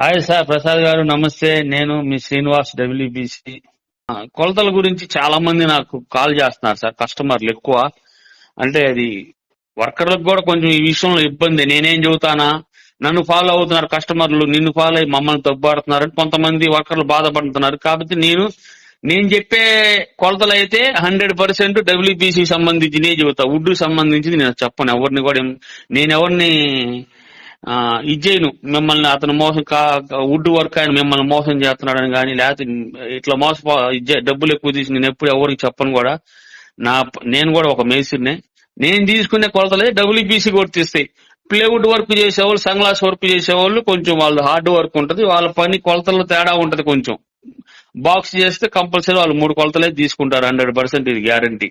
Hi sir Prasad గారు నమస్తే. నేను మీ శ్రీనివాస్ డబ్ల్యూబిసి. కొలతల గురించి చాలా మంది నాకు కాల్ చేస్తున్నారు సార్ కస్టమర్లు ఎక్కువ. అంటే అది వర్కర్లకు కూడా కొంచెం ఈ విషయంలో ఇబ్బంది. నేనేం చెబుతానా? నన్ను ఫాలో అవుతున్నారు కస్టమర్లు నిన్ను ఫాలో అయ్యి మమ్మల్ని తప్పుపడుతున్నారు కొంతమంది వర్కర్లు బాధపడుతున్నారు. కాబట్టి నేను నేను చెప్పే కొలతలు అయితే హండ్రెడ్ పర్సెంట్ డబ్ల్యూబీసీ సంబంధించినే చెబుతా. వుడ్ సంబంధించి నేను చెప్పను. ఎవరిని కూడా నేను ఎవరిని ఆ, ఇది చేయను మిమ్మల్ని అతను మోసం కా వుడ్ వర్క్ ఆయన మిమ్మల్ని మోసం చేస్తున్నాడని కానీ లేకపోతే ఇట్లా మోసపో ఇది డబ్బులు ఎక్కువ తీసి నేను ఎప్పుడు ఎవరికి చెప్పను కూడా. నా నేను కూడా ఒక మేసిర్నే. నేను తీసుకునే కొలతలే డబ్ల్యూబీసీ వర్తిస్తాయి ప్లేవుడ్ వర్క్ చేసేవాళ్ళు సన్గ్లాస్ వర్క్ చేసేవాళ్ళు కొంచెం వాళ్ళ హార్డ్ వర్క్ ఉంటుంది వాళ్ళ పని కొలతల్లో తేడా ఉంటుంది కొంచెం. బాక్స్ చేస్తే కంపల్సరీ వాళ్ళు మూడు కొలతలే తీసుకుంటారు హండ్రెడ్ పర్సెంట్ ఇది గ్యారంటీ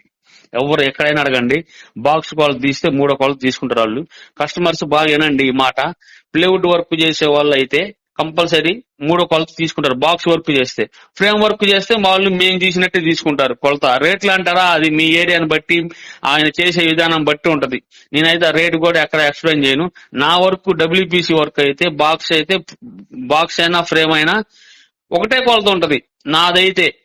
ఎవరు ఎక్కడైనా అడగండి. బాక్స్ కొలత తీస్తే మూడో కొలత తీసుకుంటారు వాళ్ళు. కస్టమర్స్ బాగా వినండి ఈ మాట. ప్లేవుడ్ వర్క్ చేసే వాళ్ళు అయితే కంపల్సరీ మూడో కొలత తీసుకుంటారు. బాక్స్ వర్క్ చేస్తే. ఫ్రేమ్ వర్క్ చేస్తే వాళ్ళు మేము తీసినట్టే తీసుకుంటారు. కొలత. రేట్లు అంటారా? అది మీ ఏరియాని బట్టి ఆయన చేసే విధానం బట్టి ఉంటది. నేనైతే ఆ రేట్ కూడా ఎక్కడ ఎక్స్ప్లెయిన్ చేయను. నా వర్క్ డబ్ల్యూపీసీ వర్క్ అయితే బాక్స్ అయితే బాక్స్ అయినా ఫ్రేమ్ అయినా ఒకటే కొలత ఉంటది. నాదైతే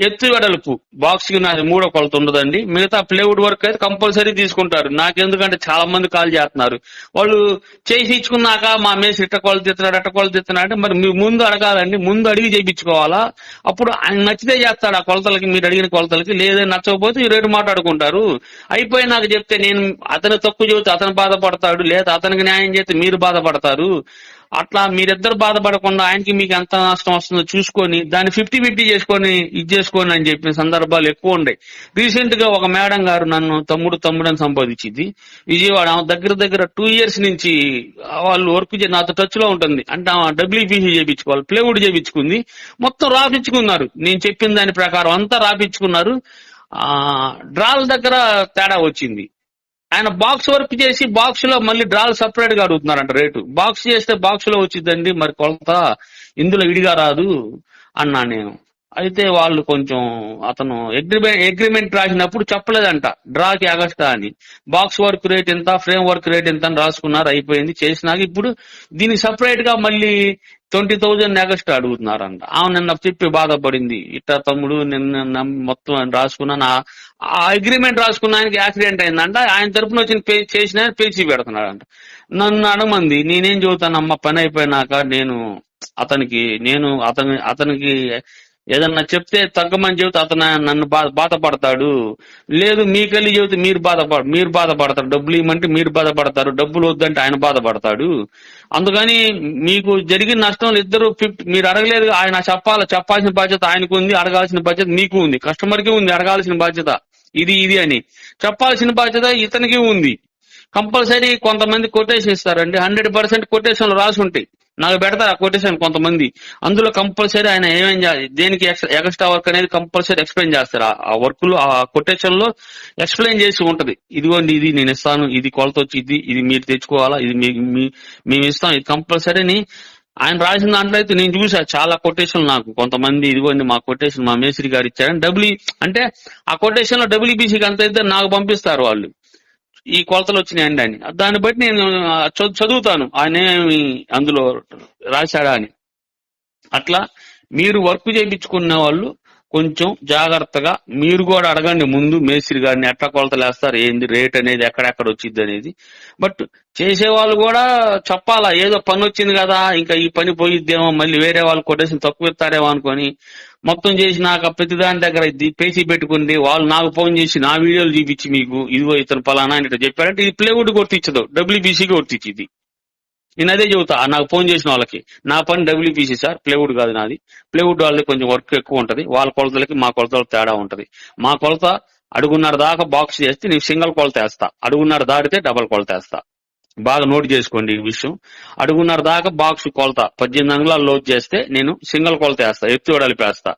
ఎత్తు వెడల్పు బాక్స్కి నాది మూడో కొలత ఉండదండి. మిగతా ప్లేవుడ్ వర్క్ అయితే కంపల్సరీ తీసుకుంటారు. నాకెందుకంటే చాలా మంది కాల్ చేస్తున్నారు. వాళ్ళు చేసి ఇచ్చుకున్నాక మా మేసి ఇట్ట కొలత ఇస్తున్నాడు అట్ట కొలత ఇస్తున్నాడు అంటే మరి మీరు ముందు అడగాలండి. ముందు అడిగి చేయించుకోవాలా? అప్పుడు ఆయన నచ్చితే చేస్తాడు ఆ కొలతలకి మీరు అడిగిన కొలతలకి. లేదని నచ్చకపోతే ఈ రేటు మాట్లాడుకుంటారు. అయిపోయి నాకు చెప్తే నేను అతను తక్కువ చెబితే అతను బాధపడతాడు లేదా అతనికి న్యాయం చేస్తే మీరు బాధపడతారు. అట్లా మీరిద్దరు బాధపడకుండా ఆయనకి మీకు ఎంత నష్టం వస్తుందో చూసుకొని దాన్ని ఫిఫ్టీ ఫిఫ్టీ చేసుకొని ఇది చేసుకొని అని చెప్పిన సందర్భాలు ఎక్కువ ఉన్నాయి రీసెంట్గా ఒక మేడం గారు నన్ను తమ్ముడు తమ్ముడు అని సంపాదించింది విజయవాడ ఆమె దగ్గర దగ్గర టూ ఇయర్స్ నుంచి వాళ్ళు వర్క్ చేసి నాతో టచ్లో ఉంటుంది. అంటే ఆమె డబ్ల్యూపీసీ చేయించుకోవాలి ప్లేవుడ్ చేయించుకుంది మొత్తం రాపించుకున్నారు. నేను చెప్పిన దాని ప్రకారం అంతా రాపించుకున్నారు. ఆ డ్రాల్ దగ్గర తేడా వచ్చింది. ఆయన బాక్స్ వర్క్ చేసి బాక్స్లో మళ్ళీ డ్రాల్ సపరేట్గా అడుగుతున్నారంట రేటు. బాక్స్ చేస్తే బాక్స్లో వచ్చిందండి మరి కొలత ఇందులో ఇడిగా రాదు అన్నా నేను. అయితే వాళ్ళు కొంచెం అతను అగ్రిమెంట్ అగ్రిమెంట్ రాసినప్పుడు చెప్పలేదంట. డ్రాకి అగస్టా అని. బాక్స్ వర్క్ రేట్ ఎంత ఫ్రేమ్ వర్క్ రేట్ ఎంత అని రాసుకున్నారు అయిపోయింది. చేసినాక ఇప్పుడు దీనికి సపరేట్గా మళ్ళీ ట్వంటీ థౌజండ్ అగస్ట్ అడుగుతున్నారంట. ఆమె నిన్న చెప్పి బాధపడింది. ఇట్ట తమ్ముడు నిన్న మొత్తం రాసుకున్నాను ఆ- అగ్రిమెంట్ రాసుకున్న ఆయనకి యాక్సిడెంట్ అయిందంట. ఆయన తరపున వచ్చిన పే చేసిన ఆయన పేచి పెడుతున్నాడంట. నన్ను అడమంది నేనేం చెబుతానమ్మా పని అయిపోయినాక నేను అతనికి నేను అతని అతనికి ఏదన్నా చెప్తే తగ్గమని చెబితే అతను నన్ను బా బాధపడతాడు. లేదు మీకెళ్ళి చెబితే మీరు బాధపడ మీరు బాధపడతారు. డబ్బులు ఇవ్వమంటే మీరు బాధపడతారు. డబ్బులు వద్దంటే ఆయన బాధపడతాడు. అందుకని మీకు జరిగిన నష్టం ఇద్దరు ఫిఫ్టీ మీరు అడగలేదు ఆయన చెప్పాలి చెప్పాల్సిన బాధ్యత ఆయనకు ఉంది అడగాల్సిన బాధ్యత మీకు ఉంది. కస్టమర్కి ఉంది అడగాల్సిన బాధ్యత. ఇది ఇది అని. చెప్పాల్సిన బాధ్యత ఇతనికి ఉంది. కంపల్సరీ కొంతమంది కొటేషన్ ఇస్తారండి. హండ్రెడ్ పర్సెంట్ కొటేషన్లు రాసి ఉంటాయి. నాకు పెడతారు ఆ కొటేషన్ కొంతమంది. అందులో కంపల్సరీ ఆయన ఏమేం చేయాలి దేనికి ఎక్స్ట్రా వర్క్ అనేది కంపల్సరీ ఎక్స్ప్లెయిన్ చేస్తారు. ఆ- వర్క్లో ఆ కొటేషన్లో ఎక్స్ప్లెయిన్ చేసి ఉంటది. ఇదిగోండి ఇది నేను ఇస్తాను ఇది కొలత వచ్చి ఇది ఇది మీరు తెచ్చుకోవాలా ఇది మీ- మేము ఇస్తాం ఇది కంపల్సరీని ఆయన రాసిన దాంట్లో అయితే నేను చూసా చాలా కొటేషన్ నాకు. కొంతమంది ఇదిగోండి మా కొటేషన్ మా మేస్త్రి గారు ఇచ్చారని డబ్ల్యూ అంటే ఆ కొటేషన్లో డబ్ల్యూబీసీకి అంత అయితే నాకు పంపిస్తారు వాళ్ళు. ఈ కొలతలు వచ్చినాయండి అని దాన్ని బట్టి నేను చదువుతాను. ఆయన ఏమి అందులో రాశాడా అని. అట్లా మీరు వర్క్ చేయించుకున్న వాళ్ళు కొంచెం జాగ్రత్తగా మీరు కూడా అడగండి ముందు మేస్త్రి గారిని ఎట్లా కొలతలు వేస్తారు ఏంది రేట్ అనేది ఎక్కడెక్కడ వచ్చింది అనేది. బట్ చేసే వాళ్ళు కూడా చెప్పాలా ఏదో పని వచ్చింది కదా ఇంకా ఈ పని పోయిద్దేమో మళ్ళీ వేరే వాళ్ళు కొటేషన్ తక్కువ ఇస్తారేమో అనుకొని మొత్తం చేసి నాకు ఆ ప్రతి దాని దగ్గర పేసి పెట్టుకుంది వాళ్ళు నాకు ఫోన్ చేసి నా వీడియోలు చూపించి మీకు ఇదిగో ఇతను పలానా అని ఇట్లా చెప్పారంటే ఇది ప్లేవుడ్ కొట్టించదు డబ్ల్యూబీసీకి కొట్టించింది. నేను అదే చెబుతా నాకు ఫోన్ చేసిన వాళ్ళకి నా పని డబ్ల్యూపీసీ సార్ ప్లేవుడ్ కాదు నాది. ప్లేవుడ్ వాళ్ళది కొంచెం వర్క్ ఎక్కువ ఉంటది వాళ్ళ కొలతలకి మా కొలతలకు తేడా ఉంటది. మా కొలత అడుగున్నర దాకా బాక్స్ చేస్తే నేను సింగిల్ కొలత వేస్తా. అడుగున్నర దాటితే డబల్ కొలత వేస్తా. బాగా నోట్ చేసుకోండి ఈ విషయం. అడుగున్నర దాకా బాక్స్ కొలత పద్దెనిమిది అంగుళాలు లోడ్ చేస్తే నేను సింగిల్ కొలత వేస్తా ఎత్తు వడలిపేస్తా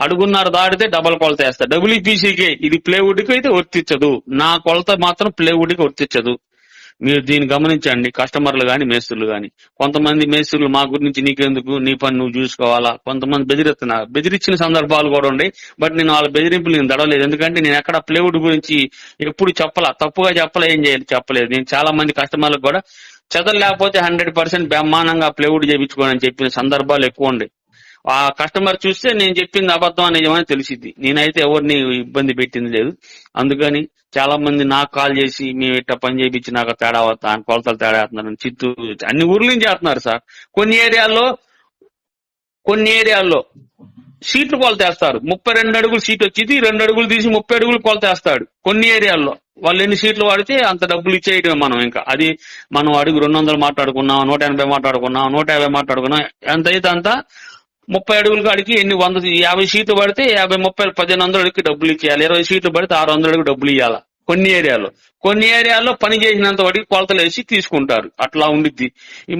అడుగున్నర దాటితే డబల్ కొలత వేస్తా. డబ్ల్యూపీసీకి ఇది ప్లేవుడ్కి అయితే వర్తించదు. నా కొలత మాత్రం ప్లేవుడ్కి వర్తించదు. మీరు దీన్ని గమనించండి. కస్టమర్లు గాని మేస్త్రులు గాని. కొంతమంది మేస్త్రులు మా గురించి నీకెందుకు? నీ పని నువ్వు చూసుకోవాలా? కొంతమంది బెదిరిస్తున్నారు. బెదిరించిన సందర్భాలు కూడా ఉన్నాయి. బట్ నేను వాళ్ళ బెదిరింపులు నేను దడలేదు ఎందుకంటే నేను ఎక్కడ ప్లేవుడ్ గురించి ఎప్పుడు చెప్పలా. తప్పుగా చెప్పలే ఏం చేయాలి? చెప్పలేదు. నేను చాలా మంది కస్టమర్లకు కూడా చెదలు లేకపోతే హండ్రెడ్ పర్సెంట్ బ్రహ్మాండంగా ప్లేవుడ్ చేయించుకోనని చెప్పిన సందర్భాలు ఎక్కువ ఉండే ఆ కస్టమర్ చూస్తే నేను చెప్పింది అబద్ధం అని నిజమని తెలిసింది నేనైతే ఎవరిని ఇబ్బంది పెట్టింది లేదు. అందుకని చాలా మంది నాకు కాల్ చేసి మేము ఇట్లా పని చేయించి నాకు తేడా వస్తా కొలతలు తేడా వేస్తున్నారు చిత్తూరు అన్ని ఊర్ల నుంచి చేస్తున్నారు సార్. కొన్ని ఏరియాల్లో కొన్ని ఏరియాల్లో సీట్లు కొలతేస్తారు. ముప్పై రెండు అడుగులు సీట్ వచ్చింది రెండు అడుగులు తీసి ముప్పై అడుగులు కొలతేస్తాడు. కొన్ని ఏరియాల్లో వాళ్ళు ఎన్ని సీట్లు వాడితే అంత డబ్బులు ఇచ్చేయడమే మనం ఇంకా. అది మనం అడుగు రెండు వందలు మాట్లాడుకున్నాం నూట ఎనభై మాట్లాడుకున్నాం నూట యాభై మాట్లాడుకున్నాం ఎంత అయితే అంతా ముప్పై అడుగుల కాడికి ఎన్ని వంద యాభై సీట్లు పడితే యాభై ముప్పై పదిహేను వందల అడిగి డబ్బులు ఇచ్చేయాలి. ఇరవై సీట్లు పడితే ఆరు వందల అడుగు డబ్బులు ఇవ్వాలి కొన్ని ఏరియాలో. కొన్ని ఏరియాల్లో పని చేసినంత వాటికి కొలతలు వేసి తీసుకుంటారు. అట్లా ఉండిద్ది.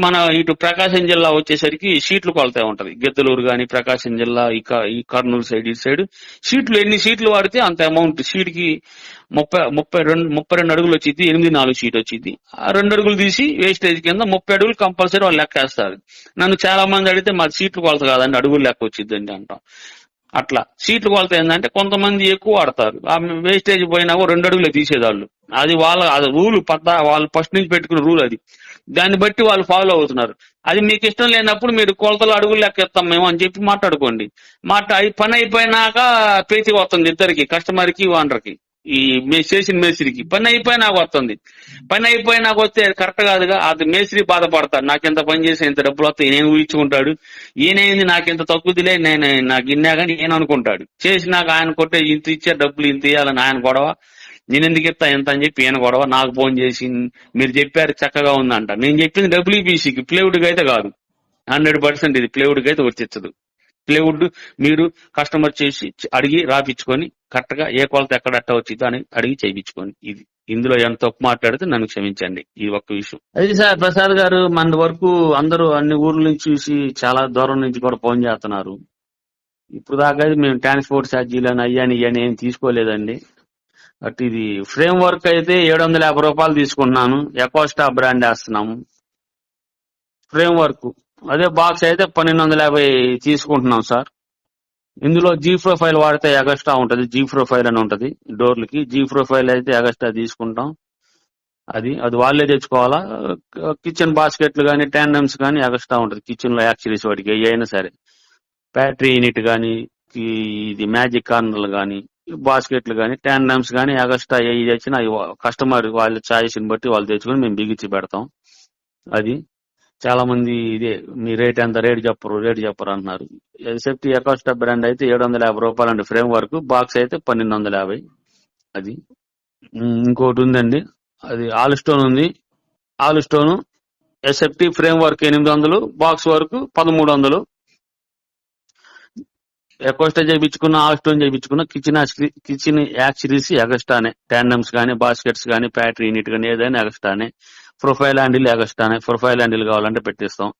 మన ఇటు ప్రకాశం జిల్లా వచ్చేసరికి సీట్లు కొలత ఉంటది. గిద్దలూరు గాని ప్రకాశం జిల్లా ఇక ఈ కర్నూలు సైడ్ ఇటు సైడ్ సీట్లు ఎన్ని సీట్లు వాడితే అంత అమౌంట్ సీట్కి ముప్పై ముప్పై రెండు ముప్పై రెండు అడుగులు వచ్చింది ఎనిమిది నాలుగు సీట్ వచ్చింది ఆ రెండు అడుగులు తీసి వేస్టేజ్ కింద ముప్పై అడుగులు కంపల్సరీ వాళ్ళు లెక్కేస్తారు. నన్ను చాలా మంది అడిగితే మాది సీట్లు కొలత కాదండి అడుగులు లెక్క వచ్చిందండి అంటాం. అట్లా. సీట్లు కొలత ఏంటంటే కొంతమంది ఎక్కువ వాడతారు. ఆ వేస్టేజ్ పోయినా కూడా రెండు అడుగులే తీసేదాళ్ళు. అది వాళ్ళ అది రూల్ పద్ద వాళ్ళు ఫస్ట్ నుంచి పెట్టుకున్న రూల్ అది. దాన్ని బట్టి వాళ్ళు ఫాలో అవుతున్నారు. అది మీకు ఇష్టం లేనప్పుడు మీరు కొలతలు అడుగులు లెక్క ఇస్తాం మేము అని చెప్పి మాట్లాడుకోండి. మాట అయి పని అయిపోయినాక పేచి వస్తుంది ఇద్దరికి కస్టమర్కి ఓనర్కి ఈ మే- చేసిన మేస్త్రికి. పని అయిపోయి నాకు వస్తుంది. పని అయిపోయి నాకు వస్తే కరెక్ట్ కాదుగా అది మేస్త్రి బాధపడతాడు. నాకు ఇంత పని చేసి ఇంత డబ్బులు వస్తాయి నేను ఊహించుకుంటాడు. ఈయనైంది నాకు ఇంత తక్కువదిలే నేను నాకు ఇన్నా కానీ నేను అనుకుంటాడు. చేసి నాకు ఆయన కొట్టే ఇంత ఇచ్చే డబ్బులు ఇంత ఇవ్వాలని ఆయన గొడవ. నేను ఎందుకు ఇస్తా ఎంత అని చెప్పి ఈయన గొడవ. నాకు ఫోన్ చేసి మీరు చెప్పారు చక్కగా ఉందంట. నేను చెప్పింది డబ్ల్యూబీసీకి ప్లేవుడ్కి అయితే కాదు. హండ్రెడ్ పర్సెంట్ ఇది ప్లేవుడ్కి అయితే వర్తించదు. ప్లేవుడ్ మీరు కస్టమర్ చేసి అడిగి రాపించుకొని కరెక్ట్గా ఏ కొలత ఎక్కడ అట్ట వచ్చిందో అని అడిగి చేయించుకోండి. ఇది ఇందులో ఎంత తప్పు మాట్లాడితే నన్ను క్షమించండి. ఈ ఒక్క విషయం. అది సార్ ప్రసాద్ గారు మన వరకు అందరూ అన్ని ఊర్ల నుంచి చూసి చాలా దూరం నుంచి కూడా ఫోన్ చేస్తున్నారు. ఇప్పుడు దాకా అయితే మేము ట్రాన్స్పోర్ట్ ఛార్జీలు అని అయ్యాని ఇయ్యని ఏం తీసుకోలేదండి. బట్ ఇది ఫ్రేమ్ వర్క్ అయితే ఏడు వందల యాభై రూపాయలు తీసుకుంటున్నాను ఎకోస్టా బ్రాండ్ వేస్తున్నాము. ఫ్రేమ్ వర్క్ అదే బాక్స్ అయితే పన్నెండు వందల యాభై తీసుకుంటున్నాం సార్. ఇందులో జీ ప్రొఫైల్ వాడితే ఎగస్ట్రా ఉంటుంది జీ ప్రొఫైల్ అని ఉంటుంది. డోర్లకి జీ ప్రొఫైల్ అయితే ఎగస్ట్రా తీసుకుంటాం. అది అది వాళ్ళే తెచ్చుకోవాలా? కిచెన్ బాస్కెట్లు కానీ ట్యాండమ్స్ కానీ ఎగస్ట్రా ఉంటుంది. కిచెన్లో యాక్చువల్స్ వాటికి ఏ అయినా సరే. బ్యాటరీ యూనిట్ కానీ ఇది మ్యాజిక్ కార్నర్లు కానీ బాస్కెట్లు కానీ ట్యాండమ్స్ కానీ ఎగస్ట్రా ఏ తెచ్చినా కస్టమర్ వాళ్ళ ఛాయిస్ని బట్టి వాళ్ళు తెచ్చుకొని మేము బిగించి పెడతాం. అది. చాలా మంది ఇదే మీ రేట్ ఎంత? రేట్ చెప్పరు రేట్ చెప్పరు అంటున్నారు. సేఫ్టీ ఎకోస్టా బ్రాండ్ అయితే ఏడు వందల యాభై రూపాయలు అండి ఫ్రేమ్ వర్క్ బాక్స్ అయితే పన్నెండు వందల యాభై అది. ఇంకోటి ఉందండి. అది ఆల్ స్టోన్ ఉంది. All stone SFT frame work ఎనిమిది వందలు బాక్స్ వర్క్ పదమూడు వందలు ఎకోస్టా చేయించుకున్న ఆల్ స్టోన్ చేయించుకున్న కిచెన్ కిచెన్ యాక్సరీస్ ఎగస్టానే ట్యాండమ్స్ కానీ బాస్కెట్స్ కానీ బ్యాటరీ యూనిట్ కానీ ఏదైనా ఎగస్టానే ప్రొఫైల్ హ్యాండిల్ ఎగస్టానే ప్రొఫైల్ హ్యాండిల్ కావాలంటే పెట్టిస్తాం.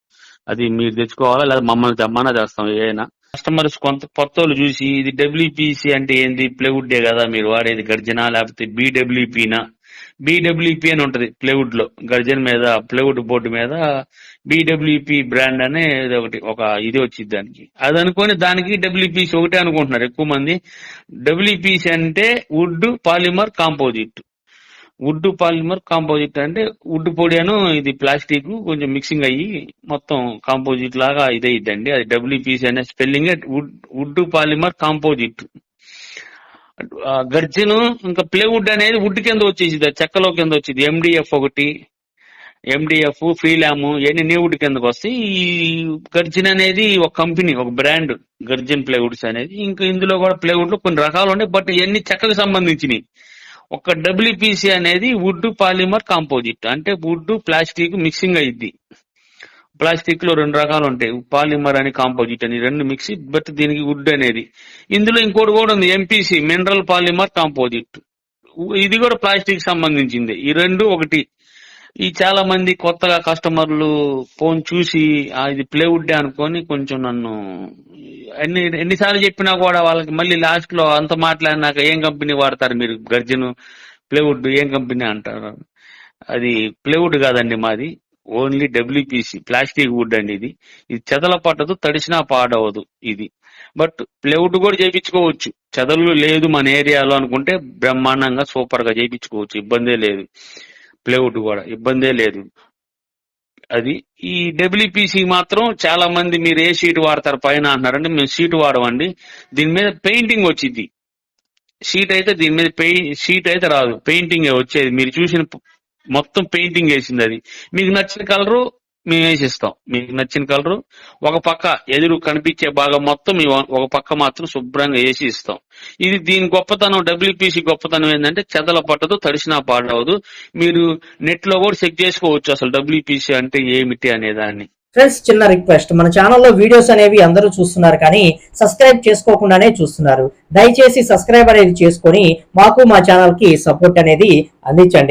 అది మీరు తెచ్చుకోవాలా లేదా మమ్మల్ని తెమ్మన్నా చేస్తాం ఏదైనా. కస్టమర్స్ కొంత కొత్త వాళ్ళు చూసి ఇది డబ్ల్యూపీసీ అంటే ఏంది? ప్లేవుడ్ డే కదా మీరు వాడేది గర్జన లేకపోతే బీడబ్ల్యూపీనా? బీడబ్ల్యూపీ అని ఉంటది ప్లేవుడ్లో గర్జన్ మీద ప్లేవుడ్ బోర్డు మీద బీడబ్ల్యూపీ బ్రాండ్ అనే ఇది ఒకటి ఒక ఇది వచ్చింది దానికి. అది అనుకొని దానికి డబ్ల్యూపీసీ ఒకటే అనుకుంటున్నారు ఎక్కువ మంది. డబ్ల్యూపీసీ అంటే wood polymer composite. Wood polymer composite అంటే వుడ్ పొడి అను ఇది ప్లాస్టిక్ కొంచెం మిక్సింగ్ అయ్యి మొత్తం కాంపోజిట్ లాగా ఇదైద్దండి. అది డబ్ల్యూపీసీ అనే spelling wood wood polymer composite ఆ గర్జను ఇంకా ప్లేవుడ్ అనేది వుడ్ కింద వచ్చేసింది చెక్కలో కింద వచ్చేది. ఎండిఎఫ్ ఒకటి ఎండిఎఫ్ ఫీలామ్ ఇవన్నీ వుడ్ కిందకు వస్తాయి. ఈ గర్జన్ అనేది ఒక కంపెనీ ఒక బ్రాండ్ గర్జన్ ప్లేవుడ్స్ అనేది. ఇంకా ఇందులో కూడా ప్లేవుడ్లో కొన్ని రకాలు ఉన్నాయి బట్ ఇవన్నీ చెక్కకు సంబంధించినవి. ఒక డబ్ల్యూపీసీ అనేది వుడ్ పాలిమర్ కాంపోజిట్ అంటే వుడ్ ప్లాస్టిక్ మిక్సింగ్ అయ్యిద్ది ప్లాస్టిక్లో రెండు రకాలు ఉంటాయి. పాలిమర్ అని కాంపోజిట్ అని రెండు మిక్స్ బట్ దీనికి వుడ్ అనేది. ఇందులో ఇంకోటి కూడా ఉంది ఎంపీసీ మినరల్ పాలిమర్ కాంపోజిట్ ఇది కూడా ప్లాస్టిక్ సంబంధించింది. ఈ రెండు ఒకటి ఈ చాలా మంది కొత్తగా కస్టమర్లు ఫోన్ చూసి ఇది ప్లేవుడ్ అనుకొని కొంచెం నన్ను ఎన్ని ఎన్నిసార్లు చెప్పినా కూడా వాళ్ళకి మళ్ళీ లాస్ట్లో అంత మాట్లాడినాక ఏం కంపెనీ వాడతారు మీరు? గర్జన్ ప్లేవుడ్ ఏం కంపెనీ అంటారు? అది ప్లేవుడ్ కాదండి మాది. ఓన్లీ డబ్ల్యూపీసీ ప్లాస్టిక్ వుడ్ అండి ఇది. ఇది చెదల పట్టదు తడిసినా పాడవదు ఇది. బట్ ప్లేవుడ్ కూడా చేయించుకోవచ్చు. చెదలు లేదు మన ఏరియాలో అనుకుంటే బ్రహ్మాండంగా సూపర్గా చేయించుకోవచ్చు. ఇబ్బందే లేదు. ప్లేవుడ్ కూడా ఇబ్బందే లేదు. అది ఈ డబ్ల్యూపీసీ మాత్రం చాలా మంది మీరు ఏ షీట్ వాడతారు పైన అంటున్నారంటే మేము షీట్ వాడమండి. దీని మీద పెయింటింగ్ వచ్చింది షీట్ అయితే దీని మీద పెయి షీట్ అయితే రాదు. పెయింటింగ్ వచ్చేది. మీరు చూసిన మొత్తం పెయింటింగ్ వేసింది అది. మీకు నచ్చిన కలరు మేము వేసిస్తాం మీకు నచ్చిన కలరు ఒక పక్క ఎదురు కనిపించే భాగం మొత్తం మేము ఒక పక్క మాత్రం శుభ్రంగా వేసి ఇస్తాం. ఇది దీని గొప్పతనం డబ్ల్యూపీసీ గొప్పతనం ఏంటంటే చెదల పట్టదు తడిసినా పాడవదు. మీరు నెట్లో కూడా చెక్ చేసుకోవచ్చు అసలు డబ్ల్యూపీసీ అంటే ఏమిటి అనేదాన్ని ఫ్రెండ్స్ చిన్న రిక్వెస్ట్ మన ఛానల్లో వీడియోస్ అనేవి అందరూ చూస్తున్నారు కానీ సబ్స్క్రైబ్ చేసుకోకుండానే చూస్తున్నారు. దయచేసి సబ్స్క్రైబ్ అనేది చేసుకొని మాకు మా ఛానల్కి సపోర్ట్ అనేది అందించండి.